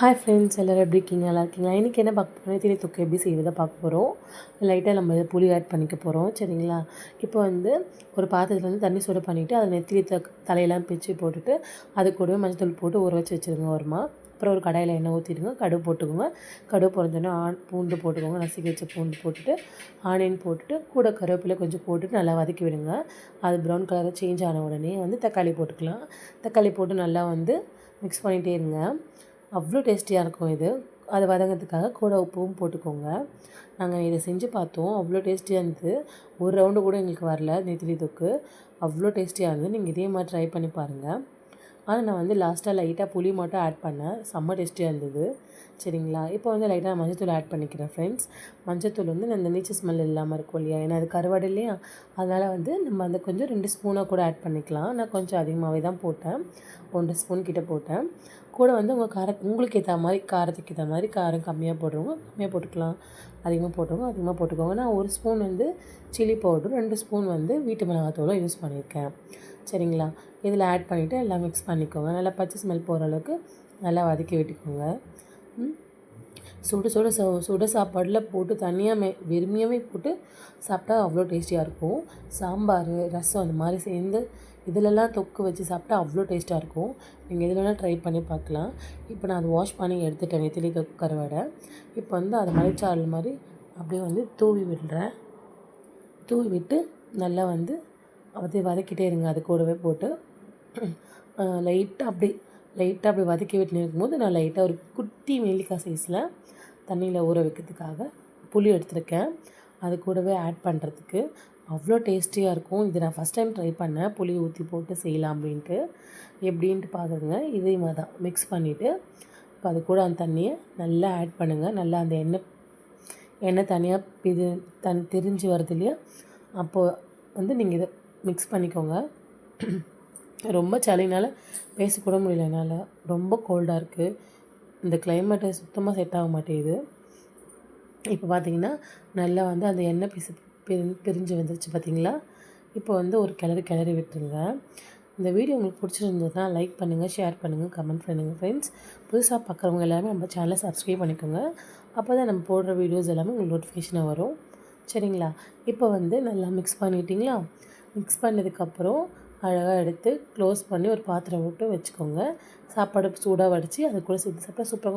Hi friends எல்லோரும் எப்படி இருக்கீங்க? நல்லா இருக்கீங்களா? இன்றைக்கி என்ன பார்க்க போகிறோம் திரி தொக்கு எப்படி செய்வதை பார்க்க போகிறோம் லைட்டாக நம்ம இதை புளி ஆட் பண்ணிக்க போகிறோம் சரிங்களா? இப்போ வந்து ஒரு பாத்திரத்தில் வந்து தண்ணி சூடு பண்ணிவிட்டு அதை நெத்திரி த தலையெல்லாம் பிச்சு போட்டுட்டு அது கூடவே மஞ்சள் போட்டு ஊற வச்சு வச்சுருங்க வருமா அப்புறம் ஒரு கடையில் எண்ணெய் ஊற்றிடுங்க கடுகு போட்டுக்கோங்க. கடுகு பொறிஞ்சோன்னா ஆ பூண்டு போட்டுக்கோங்க. நசுக்கி வச்ச பூண்டு போட்டுட்டு ஆனியன் போட்டுட்டு கூட கருவேப்பிலை கொஞ்சம் போட்டுட்டு நல்லா வதக்கி விடுங்க. அது ப்ரௌன் கலராக சேஞ்ச் ஆன உடனே வந்து தக்காளி போட்டுக்கலாம். தக்காளி போட்டு நல்லா வந்து மிக்ஸ் பண்ணிகிட்டே இருங்க. அவ்வளோ டேஸ்டியாக இருக்கும் இது. அதை வதங்கிறதுக்காக கூட உப்பும் போட்டுக்கோங்க. நாங்கள் இதை செஞ்சு பார்த்தோம். அவ்வளோ டேஸ்டியாக இருந்தது. ஒரு ரவுண்டு கூட எங்களுக்கு வரல நெத்திலி தொக்கு. அவ்வளோ டேஸ்டியாக இருந்தது. நீங்கள் இதே மாதிரி ட்ரை பண்ணி பாருங்கள் ஆனால் நான் வந்து லாஸ்ட்டாக லைட்டாக புளி மட்டும் ஆட் பண்ணேன். செம்ம டேஸ்டியாக இருந்தது. சரிங்களா? இப்போ வந்து லைட்டாக மஞ்சத்தூள் ஆட் பண்ணிக்கிறேன் ஃப்ரெண்ட்ஸ் மஞ்சத்தூள் வந்து அந்த நீச்சல் ஸ்மெல் இல்லாமல் இருக்கும் இல்லையா? ஏன்னா அது கருவாடு இல்லையா? அதனால் வந்து நம்ம அந்த கொஞ்சம் ரெண்டு ஸ்பூனாக கூட ஆட் பண்ணிக்கலாம். நான் கொஞ்சம் அதிகமாகவே தான் போட்டேன். ஒன்றரை ஸ்பூன் கிட்டே போட்டேன். கூட வந்து உங்கள் கார உங்களுக்கு ஏற்ற மாதிரி காரத்துக்கு ஏற்ற மாதிரி காரம் கம்மியாக போடுறவங்க கம்மியாக போட்டுக்கலாம். அதிகமாக போட்டுருவோம் அதிகமாக போட்டுக்கோங்க. நான் ஒரு ஸ்பூன் வந்து சில்லி பவுடரும் ரெண்டு ஸ்பூன் வந்து வீட்டு மிளகாத்தூளும் யூஸ் பண்ணியிருக்கேன். சரிங்களா? இதில் ஆட் பண்ணிவிட்டு எல்லாம் மிக்ஸ் பண்ணிக்கோங்க. நல்லா பச்சை ஸ்மெல் போகிற அளவுக்கு நல்லா வதக்கி விட்டுக்கோங்க. சுட சுட சா சுட சாப்பாடில் போட்டு தனியாக மே விரும்பியாகவே போட்டு சாப்பிட்டா அவ்வளோ டேஸ்டியாக இருக்கும். சாம்பார் ரசம் அந்த மாதிரி சேர்ந்து இதிலெல்லாம் தொக்கு வச்சு சாப்பிட்டா அவ்வளோ டேஸ்ட்டாக இருக்கும். நீங்கள் இதிலலாம் ட்ரை பண்ணி பார்க்கலாம். இப்போ நான் அதை வாஷ் பண்ணி எடுத்துட்டேன் நெத்திலி தொக்கு கருவாடை. இப்போ வந்து அதை மலைச்சாரல் மாதிரி அப்படியே வந்து தூவி விடுறேன். தூவி விட்டு நல்லா வந்து அதை வதக்கிட்டே இருங்க. அது கூடவே போட்டு லைட்டாக அப்படி லைட்டாக அப்படி வதக்கி விட்டு இருக்கும்போது நான் லைட்டாக ஒரு குட்டி நெல்லிக்காய் சைஸில் தண்ணியில் ஊற வைக்கிறதுக்காக புளி எடுத்திருக்கேன். அது கூடவே ஆட் பண்ணுறதுக்கு அவ்வளோ டேஸ்டியாக இருக்கும். இது நான் ஃபஸ்ட் டைம் ட்ரை பண்ணேன். புளி ஊற்றி போட்டு செய்யலாம் அப்படின்ட்டு. எப்படின்ட்டு பார்க்குறேங்க இதே மாதிரி தான். மிக்ஸ் பண்ணிவிட்டு இப்போ அது கூட அந்த தண்ணியை நல்லா ஆட் பண்ணுங்கள் நல்லா அந்த எண்ணெய் எண்ணெய் தனியாக இது தன் திரிஞ்சு வருது இல்லையா? அப்போது வந்து நீங்கள் இதை மிக்ஸ் பண்ணிக்கோங்க. ரொம்ப சளினால் பேசக்கூட முடியல என்னால். ரொம்ப கோல்டாக இருக்குது இந்த கிளைமேட்டு சுத்தமாக செட் ஆக மாட்டேங்குது. இப்போ பார்த்தீங்கன்னா நல்லா வந்து அந்த எண்ணெய் பிசு பிரி பிரிஞ்சு வந்துருச்சு பார்த்தீங்களா இப்போ வந்து ஒரு கிளறி கிளறி விட்டுருங்க. இந்த வீடியோ உங்களுக்கு பிடிச்சிருந்ததுன்னா லைக் பண்ணுங்கள் ஷேர் பண்ணுங்கள் கமெண்ட் பண்ணுங்கள் ஃப்ரெண்ட்ஸ் புதுசாக பார்க்குறவங்க எல்லாமே நம்ம சேனலை சப்ஸ்கிரைப் பண்ணிக்கோங்க. அப்போ தான் நம்ம போடுற வீடியோஸ் எல்லாமே உங்களுக்கு நோட்டிஃபிகேஷனாக வரும். சரிங்களா? இப்போ வந்து நல்லா மிக்ஸ் பண்ணிட்டீங்களா? மிக்ஸ் பண்ணதுக்கப்புறம் அழகாக எடுத்து க்ளோஸ் பண்ணி ஒரு பாத்திரம் விட்டு வச்சுக்கோங்க. சாப்பாடு சூடாக வடித்து அது கூட சேர்த்து சாப்பிட்டா சூப்பராக